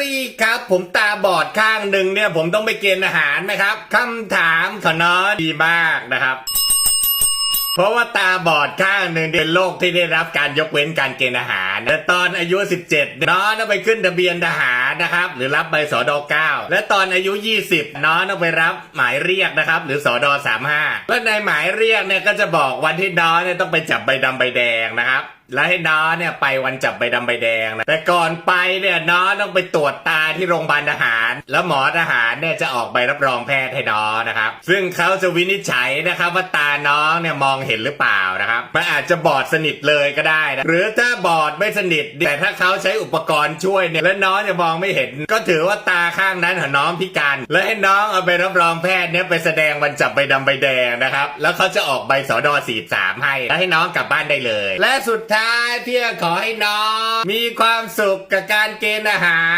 รี่ครับ ผมตาบอดข้างหนึ่งเนี่ย ผมต้องไปเกณฑ์อาหารไหมครับคำถามขอน้อยดีมากนะครับ เพราะว่าตาบอดข้างหนึ่งเป็นโรคที่ได้รับการยกเว้นการเกณฑ์อาหารแต่ตอนอายุ 17น้องต้องไปขึ้นทะเบียนทหาร นะครับ หรือรับใบสอดอ9และตอนอายุ 20 น้องต้องไปรับหมายเรียกนะครับ หรือสอดอ35และในหมายเรียกเนี่ยก็จะบอกวันที่น้องเนี่ยต้องไปจับใบดำใบแดงนะครับแล้วให้น้องเนี่ยไปวันจับใบดำใบแดงนะแต่ก่อนไปเนี่ยน้องต้องไปตรวจตาที่โรงพยาบาลทหาร แล้วหมอทหารเนี่ยจะออกใบรับรองแพทย์ให้น้องนะครับ ซึ่งเขาจะวินิจฉัยนะครับว่าตาน้องเนี่ยมองเห็นหรือเปล่านะครับมันอาจจะบอดสนิทเลยก็ได้นะหรือถ้าบอดไม่สนิทแต่ถ้าเขาใช้อุปกรณ์ช่วยเนี่ยแล้วน้องจะมองไม่เห็น ก็ถือว่าตาข้างนั้นของน้องพิการ และให้น้องเอาไปรับรองแพทย์เนี่ยไปแสดงวันจับใบดำใบแดงนะครับ แล้วเขาจะออกใบสอดอสีสามให้ แล้วให้น้องกลับบ้านได้เลย และสุดท้ายพี่ขอให้น้อง มีความสุขกับการเกณฑ์อาหาร